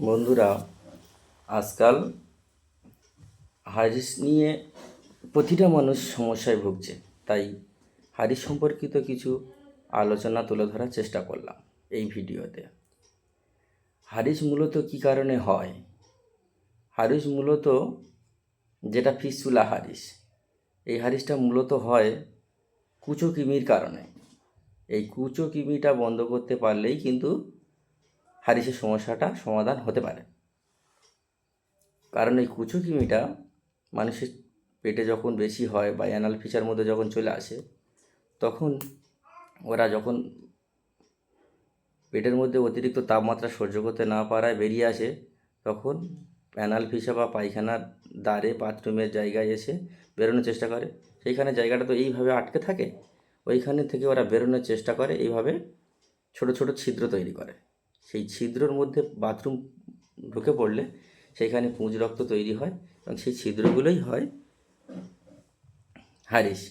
বন্ধুরা, আজকাল হারিস নিয়ে প্রতিটা মানুষ সমস্যায় ভুগছে, তাই হারিস সম্পর্কিত কিছু আলোচনা তুলে ধরার চেষ্টা করলাম এই ভিডিওতে। হারিস মূলত কী কারণে হয়? হারিস মূলত যেটা ফিসুলা হারিস, এই হারিসটা মূলত হয় কুচো কিমির কারণে। এই কুচো কিমিটা বন্ধ করতে পারলেই কিন্তু হারিসের সমস্যাটা সমাধান হতে পারে। কারণ এই কুচো কিমিটা মানুষের পেটে যখন বেশি হয় বা অ্যানাল ফিচার মধ্যে যখন চলে আসে, তখন ওরা যখন পেটের মধ্যে অতিরিক্ত তাপমাত্রা সহ্য করতে না পারায় বেরিয়ে আসে, তখন অ্যানাল ফিসা বা পায়খানার দ্বারে বাথরুমের জায়গায় এসে বেরোনোর চেষ্টা করে। সেইখানে জায়গাটা তো এইভাবে আটকে থাকে, ওইখানে থেকে ওরা বেরোনোর চেষ্টা করে, এইভাবে ছোট ছোট ছিদ্র তৈরি করে। সেই ছিদ্রর মধ্যে বাথরুম ঢুকে পড়লে সেইখানে পুঁজ রক্ত তৈরি হয় এবং সেই ছিদ্রগুলোই হয় হারিস।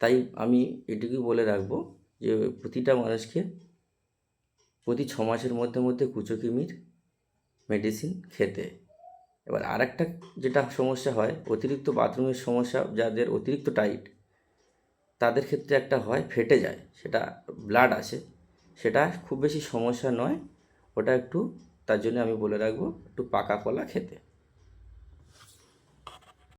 তাই আমি এটুকুই বলে রাখব যে প্রতিটা মানুষকে প্রতি ছ মাসের মধ্যে মধ্যে কুচোকিমির মেডিসিন খেতে। এবার আরেকটা যেটা সমস্যা হয়, অতিরিক্ত বাথরুমের সমস্যা যাদের অতিরিক্ত টাইট, তাদের ক্ষেত্রে একটা হয়, ফেটে যায়, সেটা ব্লাড আসে। সেটা খুব বেশি সমস্যা নয়। ওটা একটু, তার জন্য আমি বলে রাখব, একটু পাকা কলা খেতে।